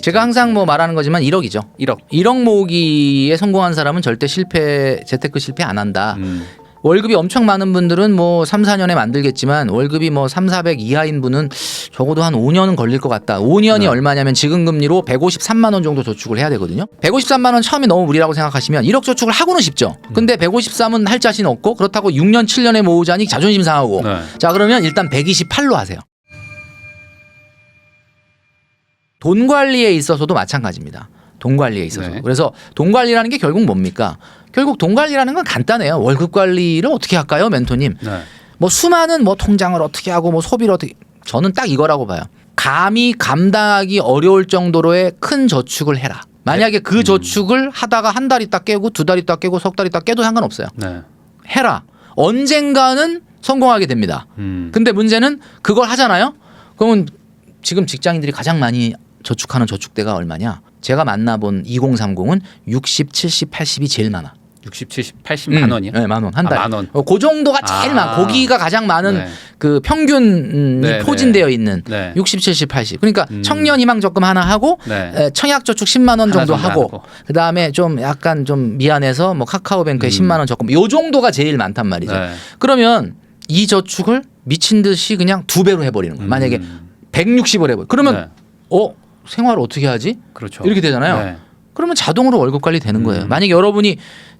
제가 항상 뭐 말하는 거지만 1억이죠. 1억. 1억 모으기에 성공한 사람은 절대 실패 재테크 실패 안 한다. 음. 월급이 엄청 많은 분들은 뭐 3, 4년에 만들겠지만 월급이 뭐 3, 400 이하인 분은 적어도 한 5년은 걸릴 것 같다. 5년이 네. 얼마냐면 지금 금리로 153만 원 정도 저축을 해야 되거든요. 153만 원 처음이 너무 무리라고 생각하시면 1억 저축을 하고는 싶죠. 근데 153은 할 자신 없고 그렇다고 6년, 7년에 모으자니 자존심 상하고. 네. 자, 그러면 일단 128로 하세요. 돈 관리에 있어서도 마찬가지입니다. 돈 관리에 있어서. 네. 그래서 돈 관리라는 게 결국 뭡니까? 결국 돈 관리라는 건 간단해요. 월급 관리를 어떻게 할까요, 멘토님? 네. 뭐 수많은 뭐 통장을 어떻게 하고 뭐 소비를 어떻게 저는 딱 이거라고 봐요. 감히 감당하기 어려울 정도로의 큰 저축을 해라. 만약에 그 저축을 하다가 한 달 있다 깨고 두 달 있다 깨고 석 달 있다 깨도 상관없어요. 네. 해라. 언젠가는 성공하게 됩니다. 음. 근데 문제는 그걸 하잖아요. 그러면 지금 직장인들이 가장 많이 저축하는 저축대가 얼마냐? 제가 만나본 2030은 60, 70, 80이 제일 많아. 60, 70, 80만 원이요? 네, 만 원. 한 아, 달. 만 원. 어, 그 정도가 제일 아. 많아. 거기가 가장 많은 네. 그 평균이 네, 포진되어 있는 네. 60, 70, 80. 그러니까 음. 청년 희망 적금 하나 하고 네. 에, 청약 저축 10만 원 정도 하고 하고. 그다음에 좀 약간 좀 미안해서 뭐 카카오뱅크에 음. 10만 원 적금 요 정도가 제일 많단 말이죠. 네. 그러면 이 저축을 미친 듯이 그냥 두 배로 해 버리는 거예요. 만약에 음. 160을 해 버려. 그러면 네. 어 생활을 어떻게 하지? 그렇죠. 이렇게 되잖아요. 네. 그러면 자동으로 월급 관리 되는 거예요. 음. 만약에 여러분이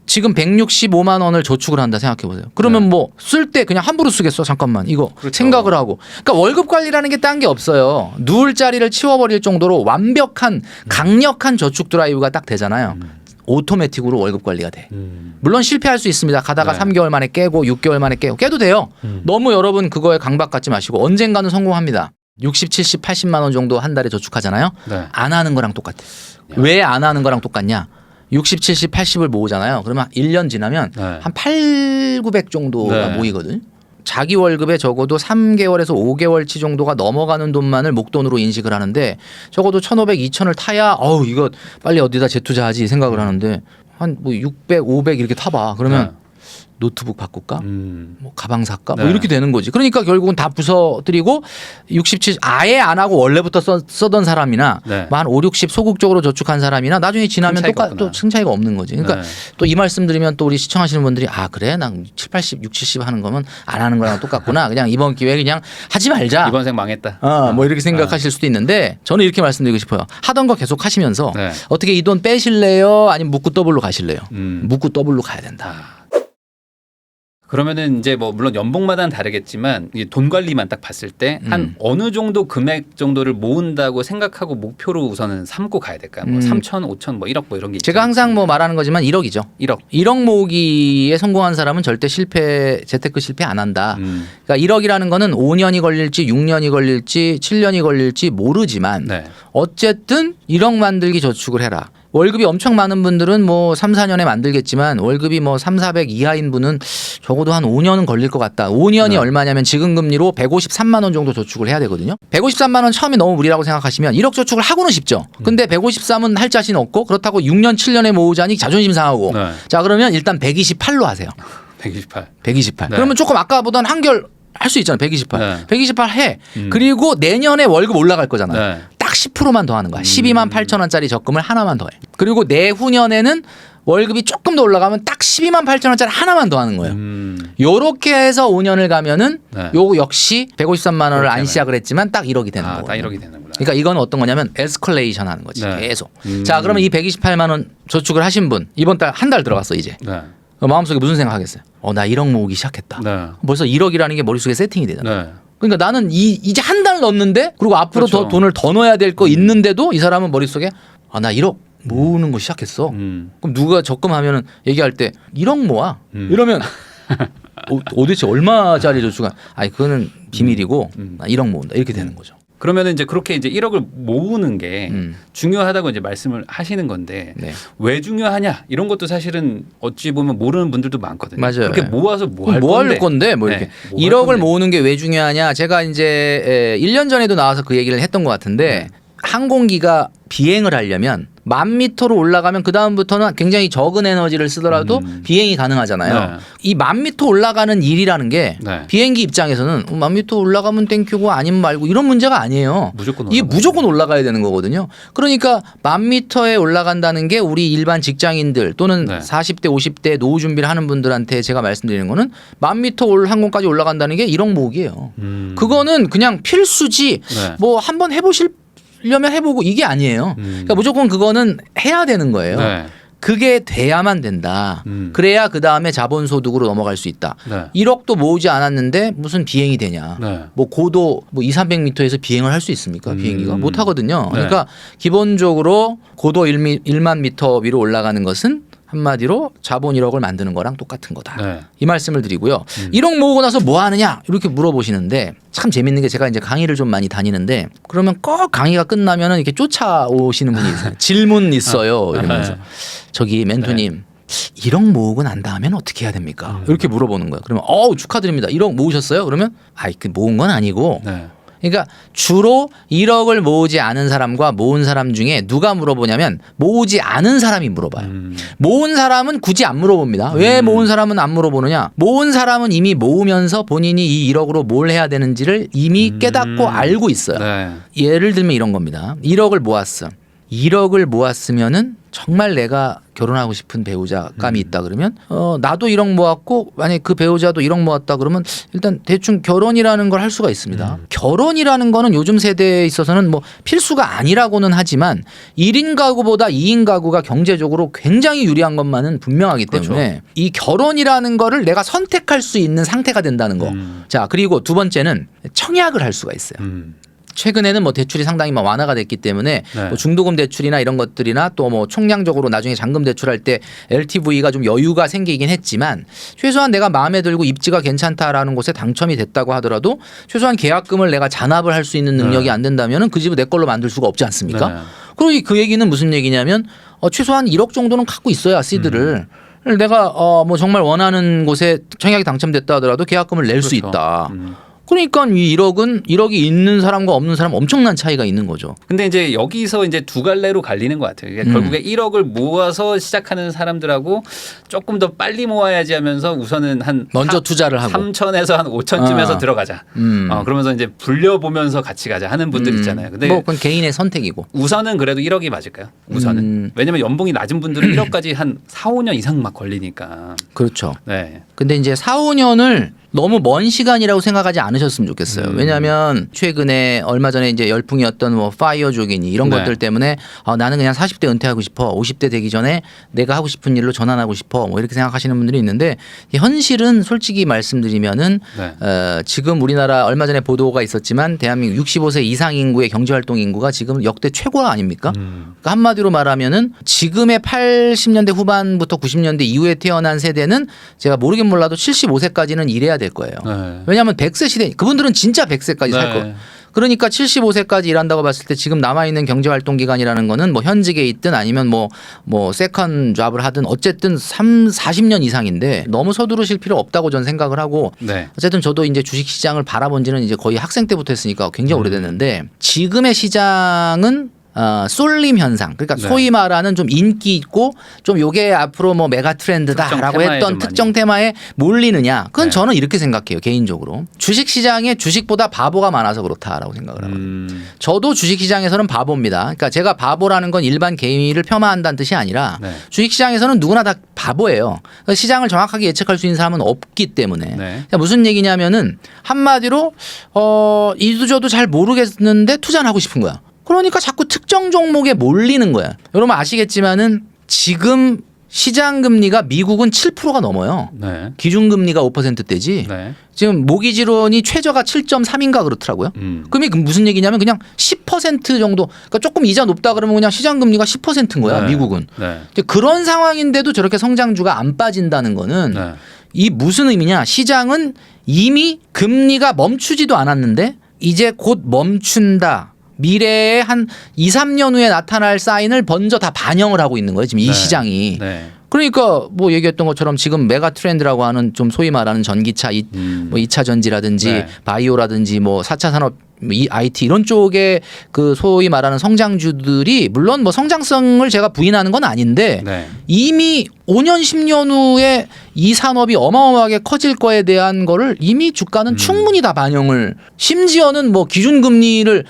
지금 165만 원을 저축을 한다 생각해 보세요. 그러면 네. 뭐쓸 때 그냥 함부로 쓰겠어? 잠깐만 이거 그렇죠. 생각을 하고. 그러니까 월급 관리라는 게 딴 게 없어요. 누울 자리를 치워 버릴 정도로 완벽한 강력한 저축 드라이브가 딱 되잖아요. 오토매틱으로 월급 관리가 돼. 음. 물론 실패할 수 있습니다. 가다가 네. 3개월 만에 깨고 6개월 만에 깨고 깨도 돼요. 음. 너무 여러분 그거에 강박 갖지 마시고 언젠가는 성공합니다. 60, 70, 80만 원 정도 한 달에 저축하잖아요. 네. 안 하는 거랑 똑같아. 왜 안 하는 거랑 똑같냐? 60, 70, 80을 모으잖아요. 그러면 1년 지나면 네. 한 8, 900 정도가 네. 모이거든. 자기 월급에 적어도 3개월에서 5개월치 정도가 넘어가는 돈만을 목돈으로 인식을 하는데 적어도 1,500, 2,000을 타야 어우 이거 빨리 어디다 재투자하지 생각을 하는데 한 뭐 600, 500 이렇게 타봐. 그러면 노트북 바꿀까? 음. 뭐 가방 살까? 뭐 네. 이렇게 되는 거지. 그러니까 결국은 다 부서뜨리고 67 아예 안 하고 원래부터 써, 쓰던 사람이나 네. 뭐한 5, 60 소극적으로 저축한 사람이나 나중에 지나면 똑같 또 없구나. 큰 차이가 없는 거지. 그러니까 네. 또이 말씀 드리면 또 우리 시청하시는 분들이 아 그래 난 7, 80, 6, 70 하는 거면 안 하는 거랑 똑같구나. 그냥 이번 기회에 그냥 하지 말자. 이번 생 망했다. 어, 뭐 이렇게 생각하실 수도 있는데 저는 이렇게 말씀드리고 싶어요. 하던 거 계속 하시면서 네. 어떻게 이 돈 빼실래요? 아니면 묵고 더블로 가실래요? 음. 묵고 더블로 가야 된다. 그러면은 이제 뭐 물론 연봉마다는 다르겠지만 이돈 관리만 딱 봤을 때한 음. 어느 정도 금액 정도를 모은다고 생각하고 목표로 우선은 삼고 가야 될까요? 뭐 음. 3천, 5천 뭐 1억 뭐 이런 게 제가 있잖아요. 항상 뭐 말하는 거지만 1억이죠. 1억. 1억 모으기에 성공한 사람은 절대 실패 재테크 실패 안 한다. 음. 그러니까 1억이라는 거는 5년이 걸릴지 6년이 걸릴지 7년이 걸릴지 모르지만 네. 어쨌든 1억 만들기 저축을 해라. 월급이 엄청 많은 분들은 뭐 3, 4년에 만들겠지만 월급이 뭐 3, 400 이하인 분은 적어도 한 5년은 걸릴 것 같다. 5년이 네. 얼마냐면 지금 금리로 153만 원 정도 저축을 해야 되거든요. 153만 원 처음이 너무 무리라고 생각하시면 1억 저축을 하고는 싶죠. 근데 153은 할 자신 없고 그렇다고 6년, 7년에 모으자니 자존심 상하고. 네. 자, 그러면 일단 128로 하세요. 128. 128. 네. 그러면 조금 아까보다는 한결 할 수 있잖아요. 128. 네. 128 해. 음. 그리고 내년에 월급 올라갈 거잖아요. 네. 딱 10%만 더 하는 거야. 음. 12만 8천 원짜리 적금을 하나만 더 해. 그리고 내후년에는 월급이 조금 더 올라가면 딱 12만 8천 원짜리 하나만 더 하는 거예요. 음. 요렇게 해서 5년을 가면은 네. 요거 역시 153만 원을 안? 시작을 했지만 딱 1억이 되는 아, 거고. 다 1억이 되는구나. 그러니까 이건 어떤 거냐면 에스컬레이션 하는 거지. 네. 계속. 음. 자, 그러면 이 128만 원 저축을 하신 분 이번 달 한 달 들어갔어, 이제. 네. 어, 마음속에 무슨 생각하겠어요? 어, 나 1억 모으기 시작했다. 네. 벌써 1억이라는 게 머릿속에 세팅이 되잖아. 네. 그러니까 나는 이 이제 한 달 넣었는데 그리고 앞으로 더 그렇죠. 돈을 더 넣어야 될 거 있는데도 이 사람은 머릿속에 아 나 1억 모으는 거 시작했어. 음. 그럼 누가 적금하면은 얘기할 때 1억 모아 음. 이러면 어, 도대체 얼마짜리 저축한? 아니 그거는 비밀이고 음. 나 1억 모은다 이렇게 되는 거죠. 그러면은 이제 그렇게 이제 1억을 모으는 게 음. 중요하다고 이제 말씀을 하시는 건데 네. 왜 중요하냐 이런 것도 사실은 어찌 보면 모르는 분들도 많거든요. 맞아요. 그렇게 네. 모아서 뭐할 뭐 건데? 할 건데 뭐 이렇게 네, 뭐할 1억을 건데? 모으는 게 왜 중요하냐? 제가 이제 에, 1년 전에도 나와서 그 얘기를 했던 것 같은데 네. 항공기가 비행을 하려면 만 미터로 올라가면 그 다음부터는 굉장히 적은 에너지를 쓰더라도 음. 비행이 가능하잖아요. 네. 이만 미터 올라가는 일이라는 게 네. 비행기 입장에서는 어, 만 미터 올라가면 땡큐고 아니면 말고 이런 문제가 아니에요. 무조건 이게. 무조건 올라가야 되는 거거든요. 그러니까 만 미터에 올라간다는 게 우리 일반 직장인들 또는 네. 40대 50대 노후 준비를 하는 분들한테 제가 말씀드리는 거는 만 미터 올 항공까지 올라간다는 게 1억 모으기예요. 음. 그거는 그냥 필수지 네. 뭐 한번 해보 시려면 해보고 이게 아니에요. 음. 그러니까 무조건 그거는 해야 되는 거예요. 네. 그게 돼야만 된다. 음. 그래야 그 다음에 자본 소득으로 넘어갈 수 있다. 네. 1억도 모으지 않았는데 무슨 비행이 되냐. 네. 뭐 고도 뭐 2, 300m에서 비행을 할 수 있습니까? 음. 비행기가 못 하거든요. 네. 그러니까 기본적으로 고도 1미, 1만 미터 위로 올라가는 것은 한마디로 자본 1억을 만드는 거랑 똑같은 거다. 네. 이 말씀을 드리고요. 음. 1억 모으고 나서 뭐 하느냐 이렇게 물어보시는데 참 재밌는 게 제가 이제 강의를 좀 많이 다니는데 그러면 꼭 강의가 끝나면은 이렇게 쫓아오시는 분이 있어요. 질문 있어요 이러면서 네. 저기 멘토님 1억 모으고 난 다음엔 어떻게 해야 됩니까? 이렇게 물어보는 거예요. 그러면 어우 축하드립니다. 1억 모으셨어요? 그러면 아이 그 모은 건 아니고 네. 그러니까 주로 1억을 모으지 않은 사람과 모은 사람 중에 누가 물어보냐면 모으지 않은 사람이 물어봐요. 음. 모은 사람은 굳이 안 물어봅니다. 왜 모은 사람은 안 물어보느냐? 모은 사람은 이미 모으면서 본인이 이 1억으로 뭘 해야 되는지를 이미 깨닫고 알고 있어요. 네. 예를 들면 이런 겁니다. 1억을 모았어. 1억을 모았으면은 정말 내가 결혼하고 싶은 배우자감이 있다 그러면 어 나도 1억 모았고 만약 그 배우자도 1억 모았다 그러면 일단 대충 결혼이라는 걸 할 수가 있습니다. 결혼이라는 거는 요즘 세대에 있어서는 뭐 필수가 아니라고는 하지만 1인 가구보다 2인 가구가 경제적으로 굉장히 유리한 것만은 분명하기 때문에 이 결혼이라는 거를 내가 선택할 수 있는 상태가 된다는 거. 음. 자, 그리고 두 번째는 청약을 할 수가 있어요. 음. 최근에는 뭐 대출이 상당히 뭐 완화가 됐기 때문에 네. 뭐 중도금 대출이나 이런 것들이나 또 뭐 총량적으로 나중에 잔금 대출할 때 LTV가 좀 여유가 생기긴 했지만 최소한 내가 마음에 들고 입지가 괜찮다라는 곳에 당첨이 됐다고 하더라도 최소한 계약금을 내가 잔압을 할 수 있는 능력이 네. 안 된다면은 그 집을 내 걸로 만들 수가 없지 않습니까? 네. 그리고 그 얘기는 무슨 얘기냐면 어, 최소한 1억 정도는 갖고 있어야 시드를 음. 내가 어, 뭐 정말 원하는 곳에 청약이 당첨됐다 하더라도 계약금을 낼수 그렇죠. 있다. 음. 그러니까 이 1억은 1억이 있는 사람과 없는 사람 엄청난 차이가 있는 거죠. 근데 이제 여기서 이제 두 갈래로 갈리는 것 같아요. 이게 음. 결국에 1억을 모아서 시작하는 사람들하고 조금 더 빨리 모아야지 하면서 우선은 한 먼저 투자를 하고. 3천에서 한 5천쯤에서 아. 들어가자. 음. 어, 그러면서 이제 불려 보면서 같이 가자 하는 분들 음. 있잖아요. 근데 뭐 그건 개인의 선택이고. 우선은 그래도 1억이 맞을까요? 우선은. 음. 왜냐면 연봉이 낮은 분들은 1억까지 한 4, 5년 이상 막 걸리니까. 그렇죠. 네. 근데 이제 4, 5년을 너무 먼 시간이라고 생각하지 않으셨으면 좋겠어요. 음. 왜냐하면 최근에 얼마 전에 이제 열풍이었던 뭐 파이어 조기니 이런 네. 것들 때문에 어, 나는 그냥 40대 은퇴하고 싶어. 50대 되기 전에 내가 하고 싶은 일로 전환하고 싶어. 뭐 이렇게 생각하시는 분들이 있는데 이 현실은 솔직히 말씀드리면은 네. 어, 지금 우리나라 얼마 전에 보도가 있었지만 대한민국 65세 이상 인구의 경제 활동 인구가 지금 역대 최고 아닙니까? 음. 그러니까 한마디로 말하면은 지금의 80년대 후반부터 90년대 이후에 태어난 세대는 제가 모르긴 몰라도 75세까지는 일해야 될 거예요. 네. 왜냐하면 100세 시대 그분들은 진짜 100세까지 살 네. 거. 그러니까 75세까지 일한다고 봤을 때 지금 남아 있는 경제 활동 기간이라는 거는 뭐 현직에 있든 아니면 뭐뭐 세컨 잡을 하든 어쨌든 3, 40년 이상인데 너무 서두르실 필요 없다고 저는 생각을 하고 네. 어쨌든 저도 이제 주식 시장을 바라본 지는 이제 거의 학생 때부터 했으니까 굉장히 오래됐는데 지금의 시장은 어, 쏠림 현상. 그러니까 네. 소위 말하는 좀 인기 있고 좀 요게 앞으로 뭐 메가 트렌드다라고 했던 좀 특정 테마에 몰리느냐. 그건 네. 저는 이렇게 생각해요. 개인적으로. 주식 시장에 주식보다 바보가 많아서 그렇다라고 생각을 하거든요. 음. 저도 주식 시장에서는 바보입니다. 그러니까 제가 바보라는 건 일반 개인을 폄하한다는 뜻이 아니라 네. 주식 시장에서는 누구나 다 바보예요. 그러니까 시장을 정확하게 예측할 수 있는 사람은 없기 때문에. 네. 그러니까 무슨 얘기냐면은 한마디로 어 이도저도 잘 모르겠는데 투자는 하고 싶은 거야. 그러니까 자꾸 특정 종목에 몰리는 거야. 여러분 아시겠지만은 지금 시장 금리가 미국은 7%가 넘어요. 네. 기준 금리가 5%대지. 네. 지금 모기지론이 최저가 7.3인가 그렇더라고요. 음. 그럼 이게 무슨 얘기냐면 그냥 10% 정도. 그러니까 조금 이자 높다 그러면 그냥 시장 금리가 10%인 거야. 네. 미국은. 네. 그런 상황인데도 저렇게 성장주가 안 빠진다는 거는 네. 이 무슨 의미냐? 시장은 이미 금리가 멈추지도 않았는데 이제 곧 멈춘다. 미래에 한 2, 3년 후에 나타날 사인을 먼저 다 반영을 하고 있는 거예요. 지금 이 네. 시장이. 네. 그러니까 뭐 얘기했던 것처럼 지금 메가 트렌드라고 하는 좀 소위 말하는 전기차 이, 음. 뭐 2차 전지라든지 네. 바이오라든지 뭐 4차 산업 이 IT 이런 쪽에 그 소위 말하는 성장주들이 물론 뭐 성장성을 제가 부인하는 건 아닌데 네. 이미 5년 10년 후에 이 산업이 어마어마하게 커질 거에 대한 거를 이미 주가는 충분히 다 반영을 심지어는 뭐 기준 금리를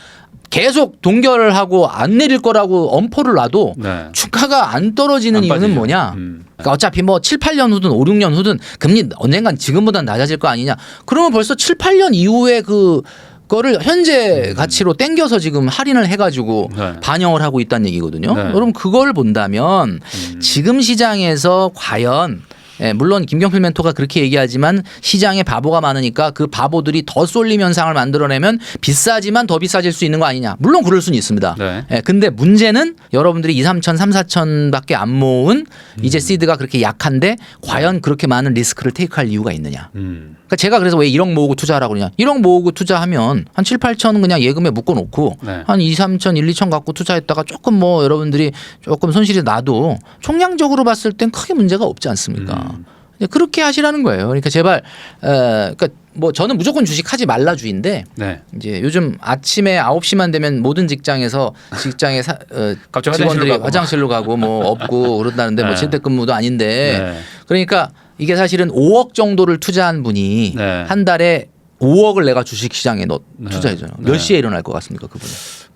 계속 동결을 하고 안 내릴 거라고 엄포를 놔도 네. 주가가 안 떨어지는 안 이유는 빠지죠. 뭐냐? 음. 그러니까 어차피 뭐 7, 8년 후든 5, 6년 후든 금리 언젠간 지금보다 낮아질 거 아니냐. 그러면 벌써 7, 8년 이후에 그 거를 현재 가치로 땡겨서 지금 할인을 해가지고 음. 네. 반영을 하고 있다는 얘기거든요. 네. 여러분 그걸 본다면 음. 지금 시장에서 과연 예, 물론 김경필 멘토가 그렇게 얘기하지만 시장에 바보가 많으니까 그 바보들이 더 쏠림 현상을 만들어내면 비싸지만 더 비싸질 수 있는 거 아니냐. 물론 그럴 수는 있습니다. 네. 예, 근데 문제는 여러분들이 2, 3천, 3, 4천밖에 안 모은 이제 음. 시드가 그렇게 약한데 과연 그렇게 많은 리스크를 테이크할 이유가 있느냐. 음. 그러니까 제가 그래서 왜 1억 모으고 투자하라고 그러냐. 1억 모으고 투자하면 한 7, 8천 그냥 예금에 묶어 놓고 네. 한 2, 3천, 1, 2천 갖고 투자했다가 조금 뭐 여러분들이 조금 손실이 나도 총량적으로 봤을 땐 크게 문제가 없지 않습니까? 음. 이제 그렇게 하시라는 거예요. 그러니까 제발 어 그러니까 뭐 저는 무조건 주식 하지 말라 주인데 네. 이제 요즘 아침에 9시만 되면 모든 직장에서 직장에 사, 어, 갑자기 직원들이 화장실로 가고. 뭐 없고 그런다는데 뭐 네. 재택근무도 아닌데 네. 그러니까 이게 사실은 5억 정도를 투자한 분이 네. 한 달에 5억을 내가 주식 시장에 넣 네. 투자해줘요. 네. 몇 시에 일어날 것 같습니까, 그분은?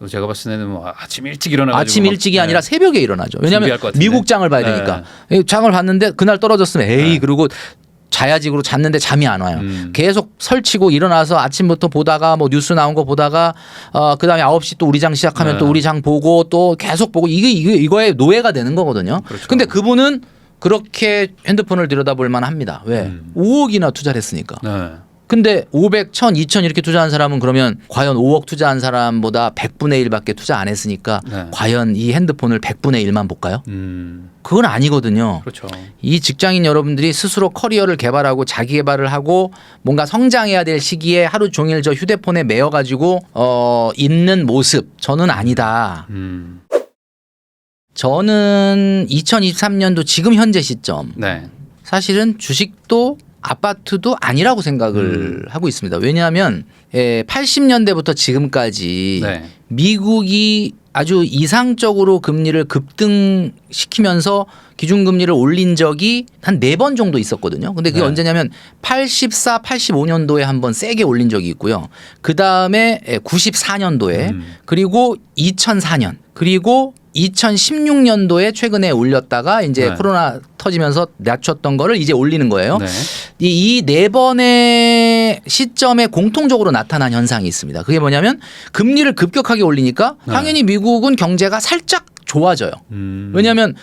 제가 봤을 때는 뭐 아침 일찍 일어나 아침 일찍이 아니라 새벽에 일어나죠. 왜냐하면 준비할 것 같은데. 미국 장을 봐야 네. 되니까 이 장을 봤는데 그날 떨어졌으면 에이 네. 그리고 자야지 그러고 잤는데 잠이 안 와요. 음. 계속 설치고 일어나서 아침부터 보다가 뭐 뉴스 나온 거 보다가 어 그다음에 9시 또 우리 장 시작하면 네. 또 우리 장 보고 또 계속 보고 이게 이게 이거에 노예가 되는 거거든요. 그렇죠. 근데 그분은 그렇게 핸드폰을 들여다볼 만합니다. 왜? 음. 5억이나 투자를 했으니까. 네. 근데 500, 1000, 2000 이렇게 투자한 사람은 그러면 과연 5억 투자한 사람보다 100분의 1밖에 투자 안 했으니까 네. 과연 이 핸드폰을 100분의 1만 볼까요? 음. 그건 아니거든요. 그렇죠. 이 직장인 여러분들이 스스로 커리어를 개발하고 자기 개발을 하고 뭔가 성장해야 될 시기에 하루 종일 저 휴대폰에 매여 가지고 어 있는 모습 저는 아니다. 음. 저는 2023년도 지금 현재 시점 네. 사실은 주식도 아파트도 아니라고 생각을 음. 하고 있습니다. 왜냐하면 예, 80년대부터 지금까지 네. 미국이 아주 이상적으로 금리를 급등시키면서 기준금리를 올린 적이 한 네 번 정도 있었거든요. 근데 그게 네. 언제냐면 84, 85년도에 한 번 세게 올린 적이 있고요. 그 다음에 94년도에 음. 그리고 2004년 그리고 2016년도에 최근에 올렸다가 이제 네. 코로나 터지면서 낮췄던 거를 이제 올리는 거예요. 네. 이네 번의 시점에 공통적으로 나타난 현상이 있습니다. 그게 뭐냐면 금리를 급격하게 올리니까 네. 당연히 미국은 경제가 살짝 좋아져요. 음. 왜냐하면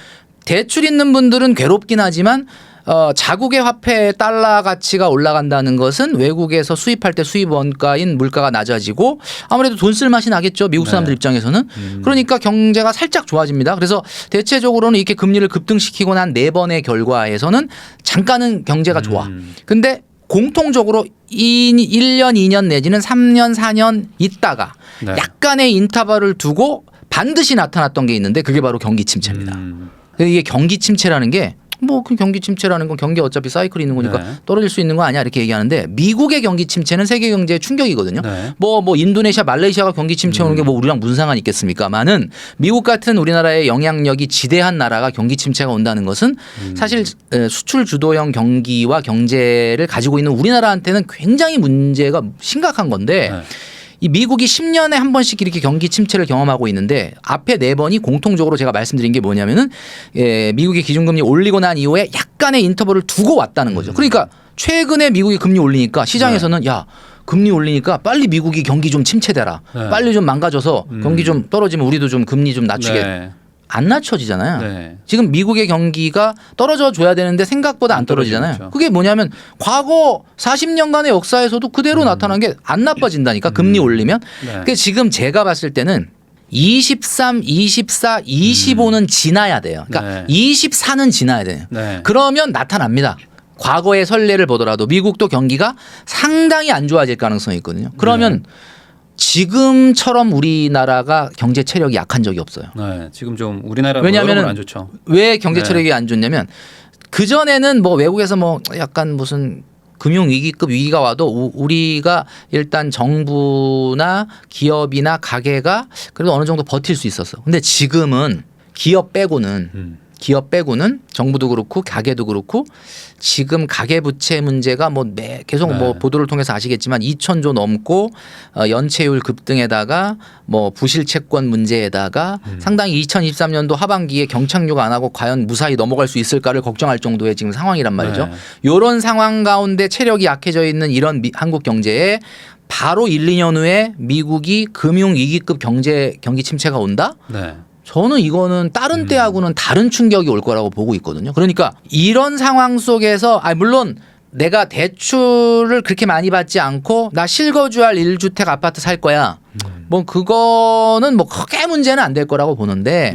대출 있는 분들은 괴롭긴 하지만 어, 자국의 화폐 달러 가치가 올라간다는 것은 외국에서 수입할 때 수입 원가인 물가가 낮아지고 아무래도 돈 쓸 맛이 나겠죠 미국 사람들 네. 입장에서는 음. 그러니까 경제가 살짝 좋아집니다. 그래서 대체적으로는 이렇게 금리를 급등시키고 난 네 번의 결과에서는 잠깐은 경제가 좋아. 음. 근데 공통적으로 이 1년, 2년 내지는 3년, 4년 있다가 네. 약간의 인터벌을 두고 반드시 나타났던 게 있는데 그게 바로 경기 침체입니다. 음. 이게 경기 침체라는 게 뭐 그 경기 침체라는 건 경기 어차피 사이클이 있는 거니까 네. 떨어질 수 있는 거 아니야 이렇게 얘기하는데 미국의 경기 침체는 세계 경제의 충격이거든요. 네. 뭐뭐 인도네시아, 말레이시아가 경기 침체 오는 게 뭐 우리랑 무슨 상관 있겠습니까만은 미국 같은 우리나라의 영향력이 지대한 나라가 경기 침체가 온다는 것은 음. 사실 에, 수출 주도형 경기와 경제를 가지고 있는 우리나라한테는 굉장히 문제가 심각한 건데 네. 이 미국이 10년에 한 번씩 이렇게 경기 침체를 경험하고 있는데 앞에 네 번이 공통적으로 제가 말씀드린 게 뭐냐면은 예, 미국이 기준금리 올리고 난 이후에 약간의 인터벌을 두고 왔다는 음. 거죠. 그러니까 최근에 미국이 금리 올리니까 시장에서는 야 금리 올리니까 빨리 미국이 경기 좀 침체되라. 네. 빨리 좀 망가져서 음. 경기 좀 떨어지면 우리도 좀 금리 좀 낮추게 네. 안 낮춰지잖아요. 네. 지금 미국의 경기가 떨어져 줘야 되는데 생각보다 안안 떨어지잖아요. 그게 뭐냐면 과거 40년간의 역사에서도 그대로 나타난 게 안 나빠진다니까 금리 올리면. 음. 네. 그 지금 제가 봤을 때는 23, 24, 25는 지나야 돼요. 그러니까 음. 네. 24는 지나야 돼요. 네. 그러면 나타납니다. 과거의 선례를 보더라도 미국도 경기가 상당히 안 좋아질 가능성이 있거든요. 그러면 네. 지금처럼 우리나라가 경제 체력이 약한 적이 없어요. 네. 지금 좀 우리나라 왜냐하면은 왜냐면은 안 좋죠. 왜 경제 네. 체력이 안 좋냐면 그 전에는 뭐 외국에서 뭐 약간 무슨 금융 위기급 위기가 와도 우- 우리가 일단 정부나 기업이나 가게가 그래도 어느 정도 버틸 수 있었어. 근데 지금은 기업 빼고는 음. 기업 빼고는 정부도 그렇고 가게도 그렇고 지금 가계 부채 문제가 뭐 매, 계속 네. 뭐 보도를 통해서 아시겠지만 2천조 넘고 어, 연체율 급등에다가 뭐 부실 채권 문제에다가 음. 상당히 2023년도 하반기에 경착륙 안 하고 과연 무사히 넘어갈 수 있을까를 걱정할 정도의 지금 상황이란 말이죠. 네. 요런 상황 가운데 체력이 약해져 있는 이런 미- 한국 경제에 바로 1, 2년 후에 미국이 금융 위기급 경제 경기 침체가 온다? 네. 저는 이거는 다른 때하고는 다른 충격이 올 거라고 보고 있거든요. 그러니까 이런 상황 속에서 아 물론 내가 대출을 그렇게 많이 받지 않고 나 실거주할 1주택 아파트 살 거야. 뭐 그거는 뭐 크게 문제는 안 될 거라고 보는데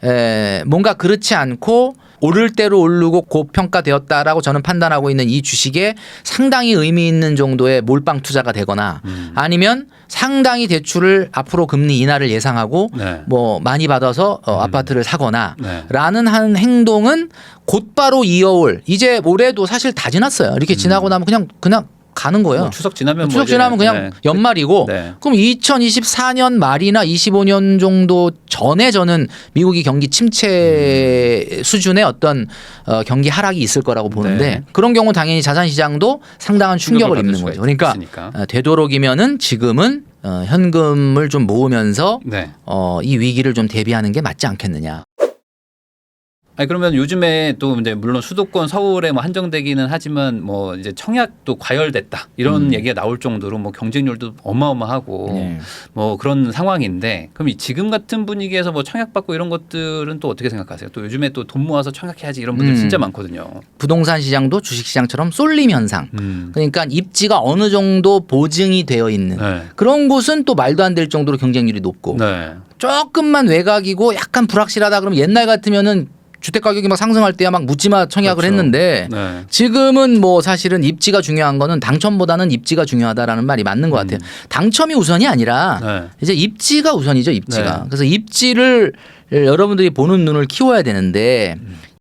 네. 에, 뭔가 그렇지 않고 오를 대로 오르고 고평가되었다라고 저는 판단하고 있는 이 주식에 상당히 의미 있는 정도의 몰빵 투자가 되거나 음. 아니면 상당히 대출을 앞으로 금리 인하를 예상하고 네. 뭐 많이 받아서 어, 아파트를 사거나 네. 라는 한 행동은 곧바로 이어올 이제 올해도 사실 다 지났어요. 이렇게 지나고 나면 그냥 그냥 가는 거예요. 뭐 추석 지나면 추석 뭐 이제- 지나면 그냥 네. 연말이고 네. 그럼 2024년 말이나 25년 정도 전에 저는 미국이 경기 침체 수준의 어떤 어, 경기 하락이 있을 거라고 보는데 네. 그런 경우 당연히 자산 시장도 상당한 충격을 입는 거죠. 그러니까 있으니까. 어, 되도록이면은 지금은 어, 현금을 좀 모으면서 네. 어, 이 위기를 좀 대비하는 게 맞지 않겠느냐. 아니 그러면 요즘에 또 이제 물론 수도권 서울에 뭐 한정되기는 하지만 뭐 이제 청약도 과열됐다 이런 음. 얘기가 나올 정도로 뭐 경쟁률도 어마어마하고 네. 뭐 그런 상황인데 그럼 이 지금 같은 분위기에서 뭐 청약 받고 이런 것들은 또 어떻게 생각하세요? 또 요즘에 또 돈 모아서 청약해야지 이런 분들 음. 진짜 많거든요. 부동산 시장도 주식 시장처럼 쏠림 현상. 음. 그러니까 입지가 어느 정도 보증이 되어 있는 네. 그런 곳은 또 말도 안 될 정도로 경쟁률이 높고 네. 조금만 외곽이고 약간 불확실하다 그러면 옛날 같으면은 주택 가격이 막 상승할 때야 막 묻지마 청약을 그렇죠. 했는데 네. 지금은 뭐 사실은 입지가 중요한 거는 당첨보다는 입지가 중요하다라는 말이 맞는 것 같아요. 당첨이 우선이 아니라 네. 이제 입지가 우선이죠, 입지가. 네. 그래서 입지를 여러분들이 보는 눈을 키워야 되는데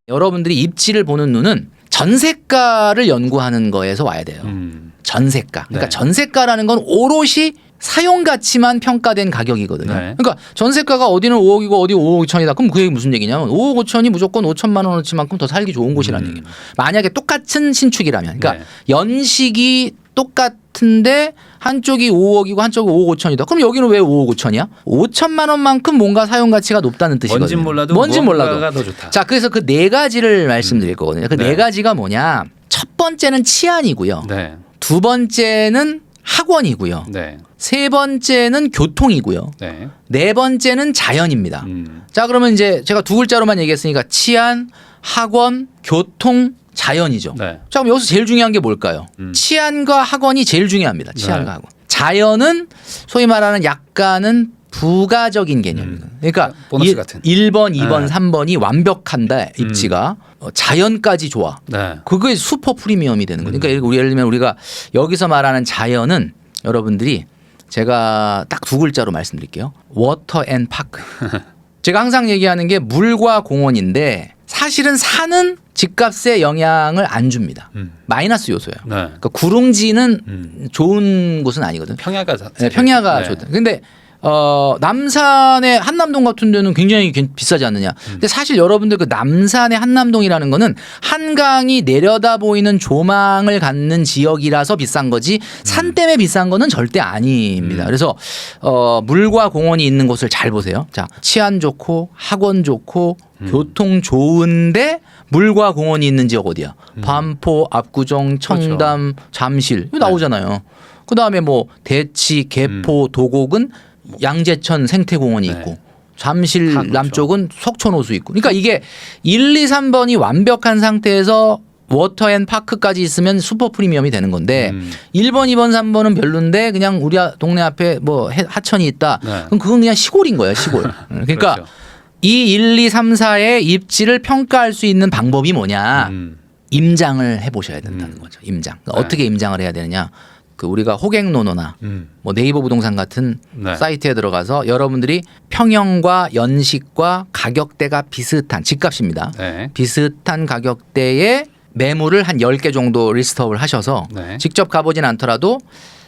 여러분들이 입지를 보는 눈은 전세가를 연구하는 거에서 와야 돼요. 음. 전세가. 그러니까 네. 전세가라는 건 오롯이 사용 가치만 평가된 가격이거든요. 네. 그러니까 전세가가 어디는 5억이고 어디 5억 5천이다. 그럼 그 얘기 무슨 얘기냐면 5억 5천이 무조건 5천만 원어치만큼 더 살기 좋은 곳이라는 음. 얘기예요. 만약에 똑같은 신축이라면, 그러니까 네. 연식이 똑같은데 한쪽이 5억이고 한쪽이 5억 5천이다. 그럼 여기는 왜 5억 5천이야? 5천만 원만큼 뭔가 사용 가치가 높다는 뜻이거든요. 뭔진 몰라도 뭔진 몰라도. 더 좋다. 자, 그래서 그 네 가지를 말씀드릴 거거든요. 그네 네. 가지가 뭐냐? 첫 번째는 치안이고요. 네. 두 번째는 학원이고요. 네. 세 번째는 교통이고요. 네. 네 번째는 자연입니다. 음. 자, 그러면 이제 제가 두 글자로만 얘기했으니까 치안, 학원, 교통, 자연이죠. 네. 자, 그럼 여기서 제일 중요한 게 뭘까요? 음. 치안과 학원이 제일 중요합니다. 치안과 네. 학원. 자연은 소위 말하는 약간은 부가적인 개념입니다. 그러니까 보너스 일- 같은. 1 번, 2번, 네. 3번이 완벽한다. 입지가. 어, 자연까지 좋아. 네. 그게 슈퍼 프리미엄이 되는 거예요. 음. 그러니까 우리 예를 들면 우리가 여기서 말하는 자연은 여러분들이 제가 딱 두 글자로 말씀드릴게요. 워터 앤 파크. 제가 항상 얘기하는 게 물과 공원인데 사실은 산은 집값에 영향을 안 줍니다. 음. 마이너스 요소예요. 네. 그러니까 구릉지는 음. 좋은 곳은 아니거든. 평야가 네, 평야가 네. 좋다. 근데 어 남산의 한남동 같은 데는 굉장히 괜- 비싸지 않느냐. 음. 근데 사실 여러분들 그 남산의 한남동이라는 거는 한강이 내려다 보이는 조망을 갖는 지역이라서 비싼 거지 산 때문에 비싼 거는 절대 아닙니다. 음. 그래서 어 물과 공원이 있는 곳을 잘 보세요. 자, 치안 좋고 학원 좋고 음. 교통 좋은데 물과 공원이 있는 지역 어디야? 반포, 압구정, 청담, 잠실 이거 음. 그렇죠. 네. 나오잖아요. 그 다음에 뭐 대치, 개포, 도곡은 양재천 생태공원이 음. 네. 있고 잠실 다 그렇죠. 남쪽은 석촌호수 있고. 그러니까 이게 1, 2, 3번이 완벽한 상태에서 워터 앤 파크까지 있으면 슈퍼 프리미엄이 되는 건데 음. 1번, 2번, 3번은 별론데 그냥 우리 동네 앞에 뭐 해- 하천이 있다. 네. 그럼 그건 그냥 시골인 거예요, 시골. 그러니까 그렇죠. 이 1, 2, 3, 4의 입지를 평가할 수 있는 방법이 뭐냐? 음. 임장을 해 보셔야 된다는 음. 거죠. 임장. 네. 어떻게 임장을 해야 되느냐? 그 우리가 호갱노노나 음. 뭐 네이버 부동산 같은 네. 사이트에 들어가서 여러분들이 평형과 연식과 가격대가 비슷한 집값입니다. 네. 비슷한 가격대의 매물을 한 10개 정도 리스트업을 하셔서 네. 직접 가보진 않더라도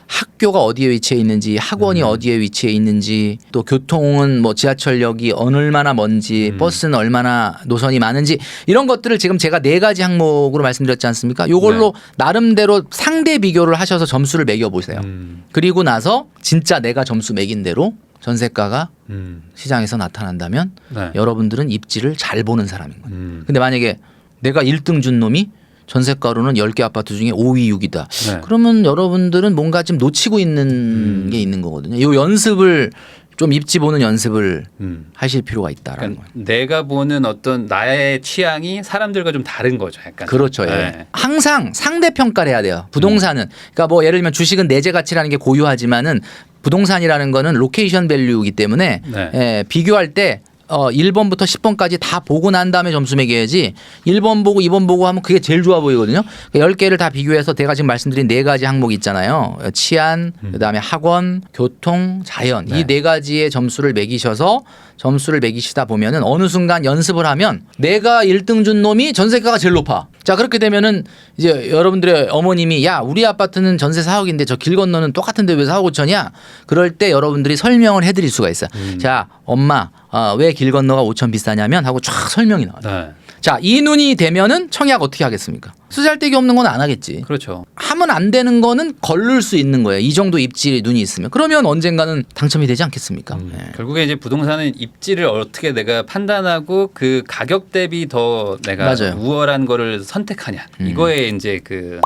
학교가 어디에 위치해 있는지 학원이 어디에 위치해 있는지 또 교통은 뭐 지하철역이 얼마나 먼지 버스는 얼마나 노선이 많은지 이런 것들을 지금 제가 네 가지 항목으로 말씀드렸지 않습니까? 요걸로 나름대로 상대 비교를 하셔서 점수를 매겨 보세요. 음. 그리고 나서 진짜 내가 점수 매긴 대로 전세가가 음. 시장에서 나타난다면 네. 여러분들은 입지를 잘 보는 사람인 거예요. 음. 근데 만약에 내가 1등 준 놈이 전세가로는 10개 아파트 중에 5위, 6위다. 네. 그러면 여러분들은 뭔가 좀 놓치고 있는 음. 게 있는 거거든요. 이 연습을 좀 입지 보는 연습을 음. 하실 필요가 있다라는 그러니까 거예요. 내가 보는 어떤 나의 취향이 사람들과 좀 다른 거죠. 약간. 그렇죠. 예. 네. 항상 상대 평가를 해야 돼요. 부동산은 그러니까 뭐 예를 들면 주식은 내재 가치라는 게 고유하지만은 부동산이라는 거는 로케이션 밸류이기 때문에 네. 예, 비교할 때 어, 1번부터 10번까지 다 보고 난 다음에 점수 매겨야지 1번 보고 2번 보고 하면 그게 제일 좋아 보이거든요. 그러니까 10개를 다 비교해서 제가 지금 말씀드린 네 가지 항목 있잖아요. 어, 치안, 그다음에 학원, 교통, 자연 네. 이네 가지의 점수를 매기셔서 점수를 매기시다 보면은 어느 순간 연습을 하면 내가 1등 준 놈이 전세가가 제일 높아. 자, 그렇게 되면은 이제 여러분들의 어머님이 야, 우리 아파트는 전세 4억인데 저 길 건너는 똑같은데 왜 4억 5천이야? 그럴 때 여러분들이 설명을 해 드릴 수가 있어요. 자, 엄마, 어, 왜 길 건너가 5천 비싸냐면 하고 쫙 설명이 나와요. 네. 자, 이 눈이 되면은 청약 어떻게 하겠습니까? 쓰잘데기 없는 건 안 하겠지. 그렇죠. 하면 안 되는 거는 걸를 수 있는 거예요. 이 정도 입지 눈이 있으면. 그러면 언젠가는 당첨이 되지 않겠습니까? 음. 예. 결국에 이제 부동산은 입지를 어떻게 내가 판단하고 그 가격 대비 더 내가 맞아요. 우월한 거를 선택하냐 음. 이거에 이제 그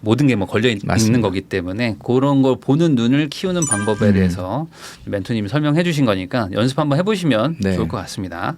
모든 게 뭐 걸려 있. 는 거기 때문에 그런 걸 보는 눈을 키우는 방법에 음. 대해서 멘토님이 설명해 주신 거니까 연습 한번 해보시면 네. 좋을 것 같습니다.